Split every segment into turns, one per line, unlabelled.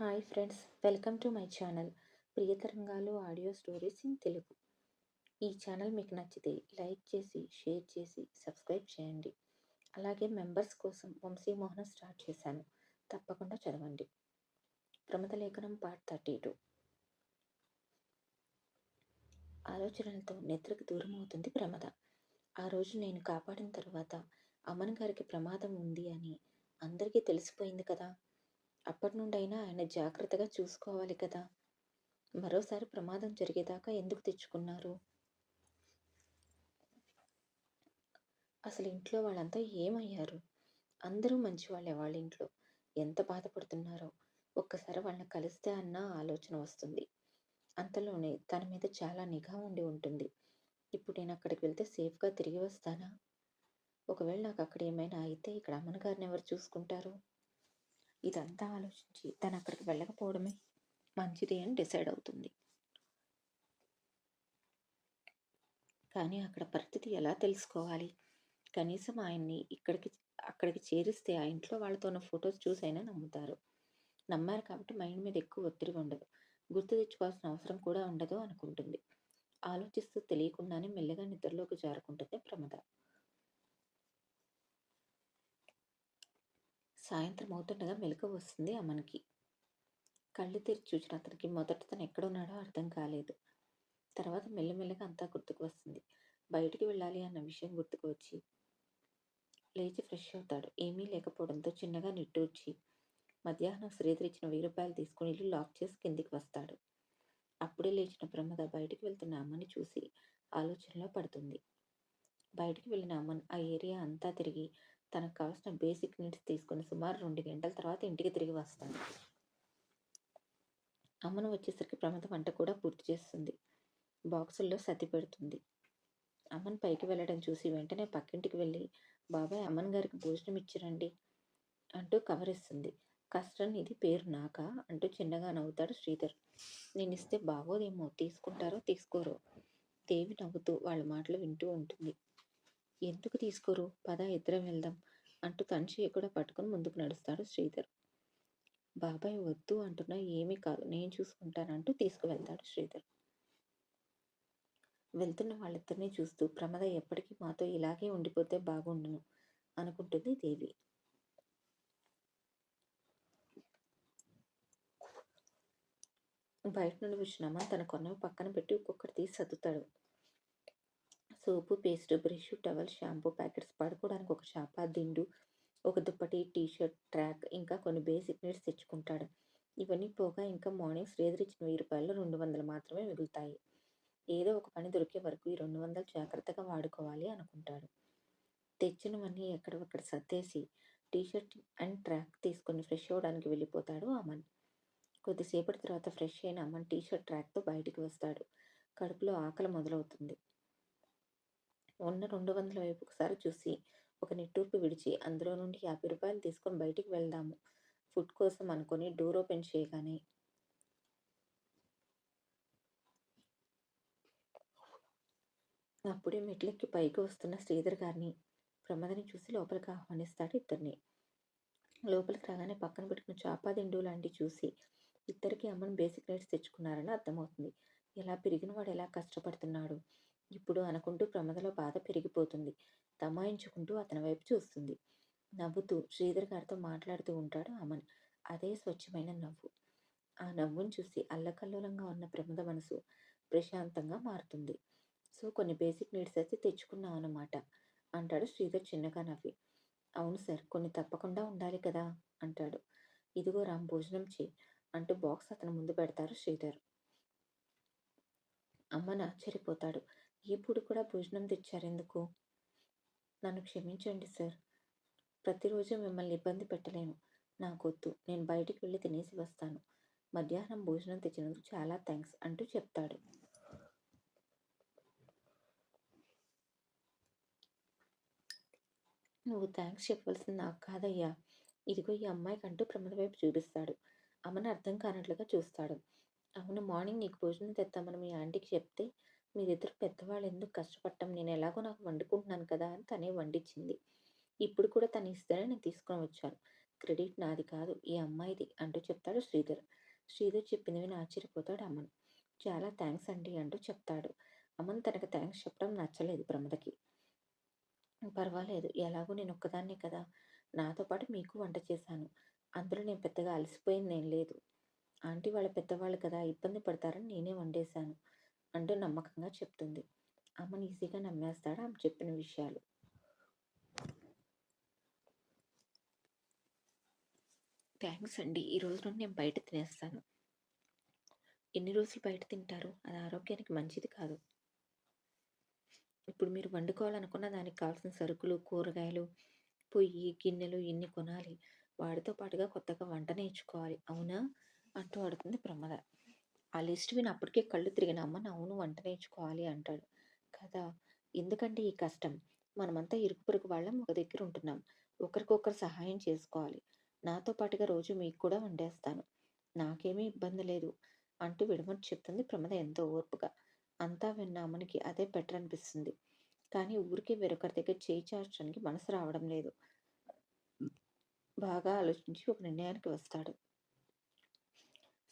Hi friends welcome to my channel Priyatarangalu audio stories in Telugu. ఈ channel మీకు నచ్చితే like చేసి share చేసి సబ్స్క్రైబ్ చేయండి. అలాగే మెంబర్స్ కోసం వంశీమోహన స్టార్ట్ చేశాను. తప్పకుండా చదవండి. ప్రమద లేఖనం పార్ట్ థర్టీ టూ. ఆలోచనలతో నిద్రకు దూరం అవుతుంది ప్రమద. ఆ రోజు నేను కాపాడిన తర్వాత అమన్ గారికి ప్రమాదం ఉంది అని అందరికీ తెలిసిపోయింది కదా. అప్పటి నుండైనా ఆయన జాగ్రత్తగా చూసుకోవాలి కదా. మరోసారి ప్రమాదం జరిగేదాకా ఎందుకు తెచ్చుకున్నారు? అసలు ఇంట్లో వాళ్ళంతా ఏమయ్యారు? అందరూ మంచివాళ్ళే వాళ్ళ ఇంట్లో. ఎంత బాధపడుతున్నారో. ఒక్కసారి వాళ్ళని కలిస్తే అన్న ఆలోచన వస్తుంది. అంతలోనే తన మీద చాలా నిఘా ఉండి ఉంటుంది. ఇప్పుడు నేను అక్కడికి వెళ్తే సేఫ్గా తిరిగి వస్తానా? ఒకవేళ నాకు అక్కడ ఏమైనా అయితే ఇక్కడ అమ్మని గారిని ఎవరు చూసుకుంటారు? ఇదంతా ఆలోచించి తను అక్కడికి వెళ్ళకపోవడమే మంచిది అని డిసైడ్ అవుతుంది. కానీ అక్కడ పరిస్థితి ఎలా తెలుసుకోవాలి? కనీసం ఆయన్ని ఇక్కడికి అక్కడికి చేరిస్తే ఆ ఇంట్లో వాళ్ళతో ఉన్న ఫొటోస్ చూసైనా నమ్ముతారు. నమ్మారు కాబట్టి మైండ్ మీద ఎక్కువ ఒత్తిడి ఉండదు. గుర్తు తెచ్చుకోవాల్సిన అవసరం కూడా ఉండదు అనుకుంటుంది. ఆలోచిస్తూ తెలియకుండానే మెల్లగా నిద్రలోకి జారుకుంటుంది ప్రమద. సాయంత్రం అవుతుండగా మెలకు వస్తుంది అమన్కి కళ్ళు తెరిచి చూసిన అతనికి మొదట తను ఎక్కడున్నాడో అర్థం కాలేదు. తర్వాత మెల్లమెల్లగా అంతా గుర్తుకు వస్తుంది. బయటికి వెళ్ళాలి అన్న విషయం గుర్తుకు వచ్చి లేచి ఫ్రెష్ అవుతాడు. ఏమీ లేకపోవడంతో చిన్నగా నిట్టూర్చి మధ్యాహ్నం శ్రీధర్ ఇచ్చిన వెయ్యి రూపాయలు తీసుకుని ఇల్లు లాక్ చేసి కిందికి వస్తాడు. అప్పుడే లేచిన ప్రమద బయటికి వెళ్తున్న అమ్మని చూసి ఆలోచనలో పడుతుంది. బయటికి వెళ్ళిన అమ్మన్ ఆ ఏరియా అంతా తిరిగి తనకు కావాల్సిన బేసిక్ నీడ్స్ తీసుకుని సుమారు రెండు గంటల తర్వాత ఇంటికి తిరిగి వస్తాడు. అమ్మను వచ్చేసరికి ప్రమద వంట కూడా పూర్తి చేస్తుంది. బాక్సుల్లో సతి పెడుతుంది. అమ్మన్ పైకి వెళ్ళడం చూసి వెంటనే పక్కింటికి వెళ్ళి బాబాయ్ అమ్మన్ గారికి భోజనం ఇచ్చిరండి అంటూ కవర్ ఇస్తుంది కష్టం ఇది పేరు నాక? అంటూ చిన్నగా నవ్వుతాడు శ్రీధర్. నేను ఇస్తే బాగోదేమో తీసుకుంటారో తీసుకోరో? దేవి నవ్వుతూ వాళ్ళ మాటలు వింటూ ఉంటుంది. ఎందుకు తీసుకోరు? పద ఇద్దరం వెళ్దాం అంటూ తన కూడా పట్టుకుని ముందుకు నడుస్తాడు శ్రీధర్. బాబాయ్ వద్దు అంటున్నా ఏమీ కాదు నేను చూసుకుంటానంటూ తీసుకువెళ్తాడు శ్రీధర్. వెళ్తున్న వాళ్ళిద్దరినీ చూస్తూ ప్రమద ఎప్పటికీ మాతో ఇలాగే ఉండిపోతే బాగుండును అనుకుంటుంది దేవి. బయట నుండి వచ్చినామా తన కొన్నవి పక్కన పెట్టి ఒక్కొక్కటి తీసి సర్దుతాడు. Soap paste brush towel shampoo packets పడుకోవడానికి ఒక చాప దిండు ఒక దుప్పటి టీషర్ట్ ట్రాక్ ఇంకా కొన్ని బేసిక్ నీడ్స్ తెచ్చుకుంటాడు. ఇవన్నీ పోగా ఇంకా మార్నింగ్ శ్రీధర్ ఇచ్చిన వెయ్యి రూపాయలు రెండు వందలు మాత్రమే మిగులుతాయి. ఏదో ఒక పని దొరికే వరకు ఈ రెండు వందలు జాగ్రత్తగా వాడుకోవాలి అనుకుంటాడు. తెచ్చినవన్నీ ఎక్కడొక్కడ సర్దేసి టీషర్ట్ అండ్ ట్రాక్ తీసుకొని ఫ్రెష్ అవ్వడానికి వెళ్ళిపోతాడు అమన్. కొద్దిసేపటి తర్వాత ఫ్రెష్ అయిన అమన్ టీషర్ట్ ట్రాక్తో బయటికి వస్తాడు. కడుపులో ఆకలి మొదలవుతుంది. ఉన్న రెండు వందల వైపు ఒకసారి చూసి ఒక నిట్టూర్పు విడిచి అందులో నుండి యాభై రూపాయలు తీసుకొని బయటికి వెళ్దాము. ఫుడ్ కోసం అనుకొని డోర్ ఓపెన్ చేయగానే అప్పుడే మెట్లెక్కి పైకి వస్తున్న శ్రీధర్ గారిని ప్రమదని చూసి లోపలికి ఆహ్వానిస్తాడు ఇద్దరిని లోపలికి రాగానే పక్కన పెట్టుకున్న చాపాదిండు లాంటివి చూసి ఇద్దరికి అమ్మని బేసిక్ నీడ్స్ తెచ్చుకున్నారని అర్థమవుతుంది. ఎలా పెరిగిన వాడు ఎలా కష్టపడుతున్నాడు. ఇప్పుడు అనుకుంటూ ప్రమదలో బాధ పెరిగిపోతుంది. తమాయించుకుంటూ అతని వైపు చూస్తుంది. నవ్వుతూ శ్రీధర్ గారితో మాట్లాడుతూ ఉంటాడు అమన్. అదే స్వచ్ఛమైన నవ్వు. ఆ నవ్వును చూసి అల్లకల్లోలంగా ఉన్న ప్రమద మనసు ప్రశాంతంగా మారుతుంది. సో కొన్ని బేసిక్ నీడ్స్ అయితే తెచ్చుకున్నాం అన్నమాట అంటాడు శ్రీధర్ చిన్నగా నవ్వి. అవును సార్ కొన్ని తప్పకుండా ఉండాలి కదా అంటాడు. ఇదిగో రామ్ భోజనం చేయి అంటూ బాక్స్ అతను ముందు పెడతారు శ్రీధర్. అమ్మన ఆశ్చర్యపోతాడు. ఇప్పుడు కూడా భోజనం తెచ్చారెందుకు నన్ను క్షమించండి సార్. ప్రతిరోజు మిమ్మల్ని ఇబ్బంది పెట్టలేను. నాకొద్దు నేను బయటికి వెళ్ళి తినేసి వస్తాను. మధ్యాహ్నం భోజనం తెచ్చినందుకు చాలా థ్యాంక్స్ అంటూ చెప్తాడు. నువ్వు థ్యాంక్స్ చెప్పవలసింది నాకు కాదయ్యా. ఇదిగో ఈ అమ్మాయికి అంటూ ప్రమద వైపు చూపిస్తాడు. అమ్మను అర్థం కానట్లుగా చూస్తాడు. అవును మార్నింగ్ నీకు భోజనం తెస్తామని మీ ఆంటీకి చెప్తే మీరిద్దరు పెద్దవాళ్ళు ఎందుకు కష్టపడటం? నేను ఎలాగో నాకు వండుకుంటున్నాను కదా అని తనే వండించింది. ఇప్పుడు కూడా తను ఇస్తేనే నేను తీసుకొని వచ్చాను. క్రెడిట్ నాది కాదు ఈ అమ్మాయిది అంటూ చెప్తాడు శ్రీధర్. శ్రీధర్ చెప్పింది విని ఆశ్చర్యపోతాడు అమన్. చాలా థ్యాంక్స్ అండి అంటూ చెప్తాడు. అమన్ తనకు థ్యాంక్స్ చెప్పడం నచ్చలేదు ప్రమదకి. పర్వాలేదు ఎలాగో నేను ఒక్కదాన్నే కదా. నాతో పాటు మీకు వంట చేశాను. అందులో నేను పెద్దగా అలసిపోయింది ఏం లేదు. ఆంటీ వాళ్ళ పెద్దవాళ్ళు కదా ఇబ్బంది పడతారని నేనే వండేశాను. అంటూ నమ్మకంగా చెప్తుంది. అమ్మని ఈజీగా నమ్మేస్తాడు? ఆమె చెప్పిన విషయాలు. థ్యాంక్స్ అండి. ఈ రోజు నుండి నేను బయట తినేస్తాను. ఎన్ని రోజులు బయట తింటారు? అది ఆరోగ్యానికి మంచిది కాదు. ఇప్పుడు మీరు వండుకోవాలనుకున్న దానికి కావాల్సిన సరుకులు కూరగాయలు పొయ్యి గిన్నెలు ఇన్ని కొనాలి. వాడితో పాటుగా కొత్తగా వంట నేర్చుకోవాలి. అవునా? అంటూ అడుగుతుంది ప్రమద. ఆ లిస్ట్ విని అప్పటికే కళ్ళు తిరిగిన అమ్మ అవును వంట నేర్చుకోవాలి అంటాడు. కదా! ఎందుకంటే ఈ కష్టం? మనమంతా ఇరుకు పొరుగు వాళ్ళం ఒక దగ్గర ఉంటున్నాం. ఒకరికొకరు సహాయం చేసుకోవాలి. నాతో పాటుగా రోజు మీకు కూడా వండేస్తాను. నాకేమీ ఇబ్బంది లేదు అంటూ విడమని చెప్తుంది ప్రమద ఎంతో ఓర్పుగా. అంతా విన్న అమ్మనికి అదే బెటర్ అనిపిస్తుంది. కానీ ఊరికి వేరొకరి దగ్గర చేయి చార్చడానికి మనసు రావడం లేదు. బాగా ఆలోచించి ఒక నిర్ణయానికి వస్తాడు.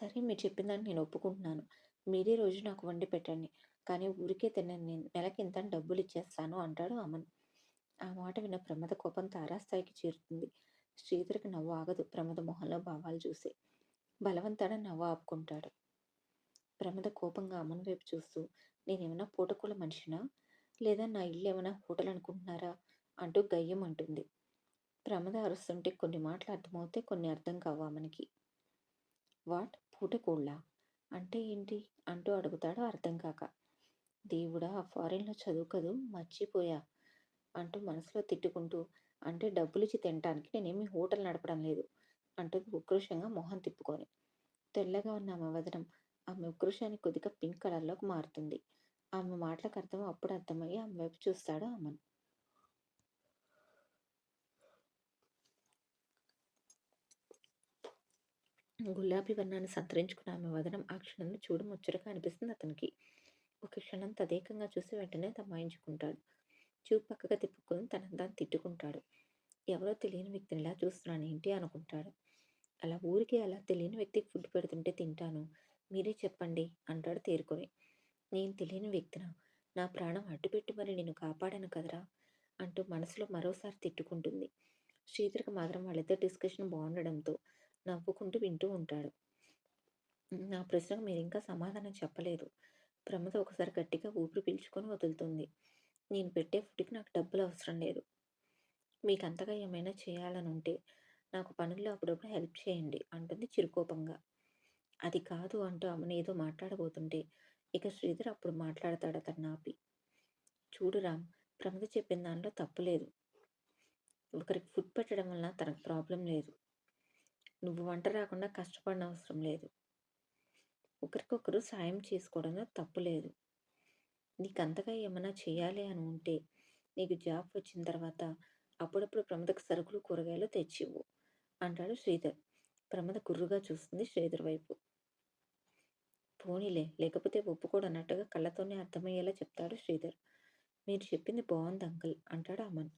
సరే మీరు చెప్పిందని నేను ఒప్పుకుంటున్నాను. మీరే రోజు నాకు వండి పెట్టండి. కానీ ఊరికే తిన్నాను నేను నెలకి ఇంత డబ్బులు ఇచ్చేస్తాను అంటాడు అమన్. ఆ మాట విన్న ప్రమద కోపం తారాస్థాయికి చేరుతుంది. శ్రీధర్కి నవ్వు ఆగదు. ప్రమద మొహంలో భావాలు చూసి. బలవంతాడ నవ్వు ఆపుకుంటాడు. ప్రమద కోపంగా అమన్ వైపు చూస్తూ నేనేమైనా పూటకూల మనిషినా? లేదా నా ఇల్లు ఏమైనా హోటల్ అనుకుంటున్నారా? అంటూ గయ్యం అంటుంది. ప్రమద అరుస్తుంటే కొన్ని మాటలు అర్థమవుతే కొన్ని అర్థం కావా మనకి వాట్? పూటకోళ్ళ అంటే ఏంటి? అంటూ అడుగుతాడు అర్థం కాక. దేవుడా ఫారిన్లో చదువుకదు మర్చిపోయా! అంటూ మనసులో తిట్టుకుంటూ అంటే డబ్బులిచ్చి తినటానికి నేనేమి హోటల్ నడపడం లేదు అంటుంది ఉక్రోషంగా మొహం తిప్పుకొని. తెల్లగా ఉన్న ఆమె వదనం ఆమె ఉక్రోషానికి కొద్దిగా పింక్ కలర్లోకి మారుతుంది. ఆమె మాటలకు అర్థం అప్పుడు అర్థమయ్యి ఆమె వైపు చూస్తాడు అమన్. గులాబీ వర్ణాన్ని సంతరించుకున్న ఆమె వదనం ఆ క్షణంలో చూడు ముచ్చటగా అనిపిస్తుంది అతనికి. ఒక క్షణం తదేకంగా చూసి వెంటనే తమాయించుకుంటాడు చూపు పక్కగా తిప్పుకొని తనందాన్ని తిట్టుకుంటాడు. ఎవరో తెలియని వ్యక్తిని ఇలా చూస్తున్నాను ఏంటి అనుకుంటాడు. అలా ఊరికి అలా తెలియని వ్యక్తికి ఫుడ్ పెడుతుంటే తింటాను. మీరే చెప్పండి అంటాడు తేరుకొని. నేను తెలియని వ్యక్తిన? నా ప్రాణం అడ్డుపెట్టి మరి నేను కాపాడాను కదరా? అంటూ మనసులో మరోసారి తిట్టుకుంటుంది. శ్రీధర్కి మాత్రం వాళ్ళిద్దరు డిస్కషన్ బాగుండడంతో నవ్వుకుంటూ వింటూ ఉంటాడు. నా ప్రశ్నకు మీరు ఇంకా సమాధానం చెప్పలేదు. ప్రమద ఒకసారి గట్టిగా ఊపిరి పీల్చుకొని వదులుతుంది. నేను పెట్టే ఫుడ్కి నాకు డబ్బులు అవసరం లేదు. మీకు అంతగా ఏమైనా చేయాలని ఉంటే నాకు పనుల్లో అప్పుడప్పుడు హెల్ప్ చేయండి అంటుంది చిరుకోపంగా. అది కాదు అంటూ అమ్మని ఏదో మాట్లాడబోతుంటే ఇక శ్రీధర్ అప్పుడు మాట్లాడతాడు అతను నాపి చూడు రామ్ ప్రమద చెప్పిన దానిలో తప్పు లేదు. ఒకరికి ఫుడ్ పెట్టడం వల్ల తనకు ప్రాబ్లం లేదు. నువ్వు వంట రాకుండా కష్టపడిన అవసరం లేదు. ఒకరికొకరు సాయం చేసుకోవడంలో తప్పు లేదు. నీకు అంతగా ఏమైనా చేయాలి అని ఉంటే నీకు జాబ్ వచ్చిన తర్వాత అప్పుడప్పుడు ప్రమదకు సరుకులు కూరగాయలు తెచ్చివ్వు అంటాడు శ్రీధర్. ప్రమద కుర్రుగా చూస్తుంది శ్రీధర్ వైపు. పోనీలే లేకపోతే ఒప్పుకోడన్నట్టుగా కళ్ళతోనే అర్థమయ్యేలా చెప్తాడు శ్రీధర్. మీరు చెప్పింది బాగుంది అంకుల్ అంటాడు అమన్.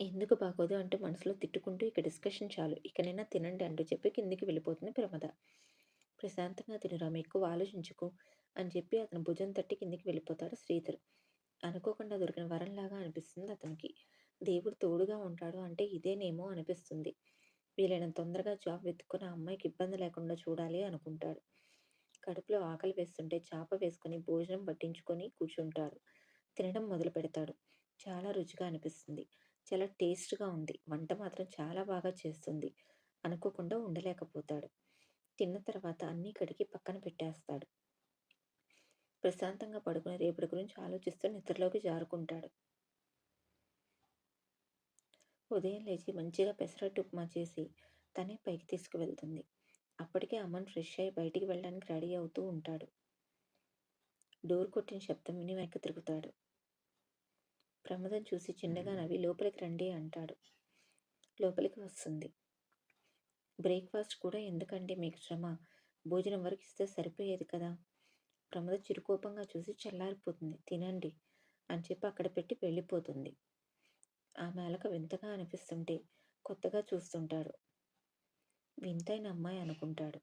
ఎందుకు బాగోదు అంటూ మనసులో తిట్టుకుంటూ ఇక డిస్కషన్ చాలు. ఇకనైనా తినండి అంటూ చెప్పి కిందికి వెళ్ళిపోతుంది ప్రమద. ప్రశాంతంగా తినురాము ఎక్కువ ఆలోచించుకో అని చెప్పి అతను భుజం తట్టి కిందికి వెళ్ళిపోతాడు శ్రీధర్. అనుకోకుండా దొరికిన వరంలాగా అనిపిస్తుంది అతనికి. దేవుడు తోడుగా ఉంటాడు అంటే ఇదేనేమో అనిపిస్తుంది. వీలైనంత తొందరగా జాబ్ వెతుక్కుని అమ్మాయికి ఇబ్బంది లేకుండా చూడాలి అనుకుంటాడు. కడుపులో ఆకలి వేస్తుంటే చాప వేసుకొని భోజనం పట్టించుకొని కూర్చుంటాడు. తినడం మొదలు పెడతాడు చాలా రుచిగా అనిపిస్తుంది. చాలా టేస్ట్గా ఉంది. వంట మాత్రం చాలా బాగా చేస్తుంది. అనుకోకుండా ఉండలేకపోతాడు. తిన్న తర్వాత అన్నీ కడిగి పక్కన పెట్టేస్తాడు. ప్రశాంతంగా పడుకుని రేపటి గురించి ఆలోచిస్తూ నిద్రలోకి జారుకుంటాడు. ఉదయం లేచి మంచిగా పెసరట్టు ఉప్మా చేసి తనే పైకి తీసుకువెళ్తుంది. అప్పటికే అమన్ ఫ్రెష్ అయి బయటికి వెళ్ళడానికి రెడీ అవుతూ ఉంటాడు. డోర్ కొట్టిన శబ్దం విని వెనక్కి తిరుగుతాడు. ప్రమాదం చూసి చిన్నగా నవ్వి లోపలికి రండి అంటాడు లోపలికి వస్తుంది బ్రేక్ఫాస్ట్ కూడా ఎందుకంటే మీకు శ్రమ భోజనం వరకు ఇస్తే సరిపోయేది కదా ప్రమద చిరుకోపంగా చూసి చల్లారిపోతుంది తినండి అని చెప్పి అక్కడ పెట్టి వెళ్ళిపోతుంది. ఆమె అలక వింతగా అనిపిస్తుంటే కొత్తగా చూస్తుంటాడు. వింతైన అమ్మాయి అనుకుంటాడు.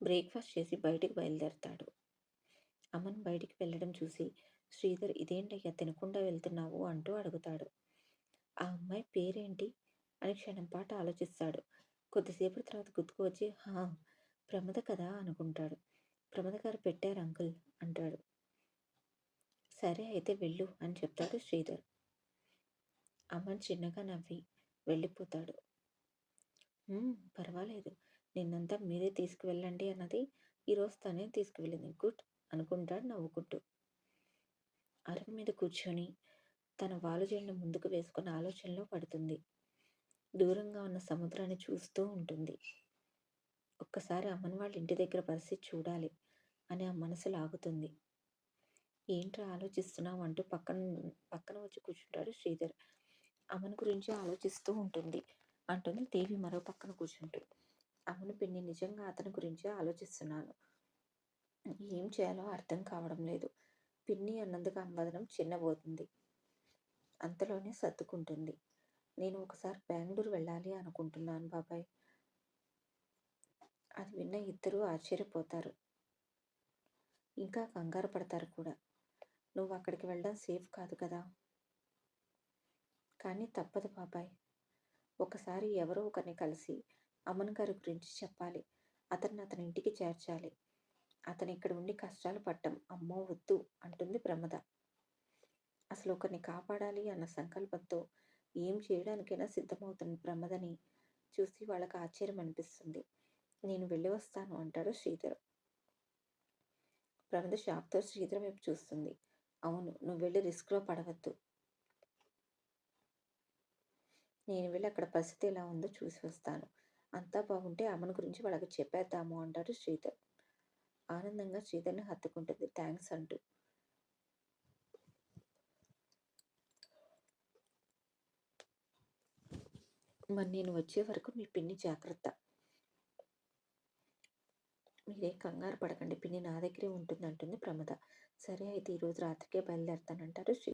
బ్రేక్‌ఫాస్ట్ చేసి బయటికి బయలుదేరతాడు. అమన్ బయటికి వెళ్ళడం చూసి శ్రీధర్ ఇదేంటయ్యా తినకుండా వెళ్తున్నావు అంటూ అడుగుతాడు. ఆ అమ్మాయి పేరేంటి? అని క్షణంపాటు ఆలోచిస్తాడు. కొద్దిసేపటి తర్వాత గుర్తుకు వచ్చి హా! ప్రమద కదా అనుకుంటాడు. ప్రమద గారు పెట్టారు అంకుల్ అంటాడు. సరే అయితే వెళ్ళు అని చెప్తాడు శ్రీధర్. అమ్మని చిన్నగా నవ్వి వెళ్ళిపోతాడు. పర్వాలేదు. నిన్నంతా మీరే తీసుకువెళ్ళండి అన్నది ఈరోజు తనే తీసుకువెళ్ళింది. గుడ్ అనుకుంటాడు నవ్వుకుంటూ. అరుగు మీద కూర్చొని తన వాలుజెండు ముందుకు వేసుకుని ఆలోచనలో పడుతుంది. దూరంగా ఉన్న సముద్రాన్ని చూస్తూ ఉంటుంది. ఒక్కసారి అమ్మన్ వాళ్ళ ఇంటి దగ్గర పరిస్థితి చూడాలి అని ఆ మనసు లాగుతుంది. ఏంట్రా ఆలోచిస్తున్నావు అంటూ పక్కన పక్కన వచ్చి కూర్చుంటాడు శ్రీధర్. అమన్ గురించి ఆలోచిస్తూ ఉంటుంది అంటుంది దేవి మరో పక్కన కూర్చుంటూ. అమ్మను పిన్ని నిజంగా అతని గురించే ఆలోచిస్తున్నాను. ఏం చేయాలో అర్థం కావడం లేదు. పిన్ని అన్నందుకు ఆమె చిన్నబోతుంది. అంతలోనే సర్దుకుంటుంది. నేను ఒకసారి బెంగళూరు వెళ్ళాలి అనుకుంటున్నాను బాబాయ్. అది విన్న ఇద్దరూ ఆశ్చర్యపోతారు. ఇంకా కంగారు పడతారు కూడా. నువ్వు అక్కడికి వెళ్ళడం సేఫ్ కాదు కదా! కానీ తప్పదు బాబాయ్. ఒకసారి ఎవరో ఒకరిని కలిసి అమన్ గారి గురించి చెప్పాలి. అతన్ని అతని ఇంటికి చేర్చాలి. అతను ఇక్కడ ఉండి కష్టాలు పడ్డం అమ్మో వద్దు అంటుంది ప్రమద. అసలు ఒకరిని కాపాడాలి అన్న సంకల్పంతో ఏం చేయడానికైనా సిద్ధమవుతుంది ప్రమదని చూసి వాళ్ళకి ఆశ్చర్యం అనిపిస్తుంది. నేను వెళ్ళి వస్తాను అంటాడు శ్రీధర్. ప్రమద షాప్తో శ్రీధర్ వైపు చూస్తుంది. అవును. నువ్వు వెళ్ళి రిస్క్‌లో పడవద్దు. నేను వెళ్ళి అక్కడ పరిస్థితి ఎలా ఉందో చూసి వస్తాను. అంతా బాగుంటే అమన్ గురించి వాళ్ళకి చెప్పేద్దాము అంటాడు శ్రీధర్. ఆనందంగా శ్రీధర్‌ని హత్తుకుంటుంది థ్యాంక్స్ అంటూ. మరి నేను వచ్చే వరకు మీ పిన్ని జాగ్రత్త. మీరేం కంగారు పడకండి. పిన్ని నా దగ్గరే ఉంటుంది అంటుంది ప్రమద. సరే అయితే ఈరోజు రాత్రికే బయలుదేరుతానంటారు శ్రీ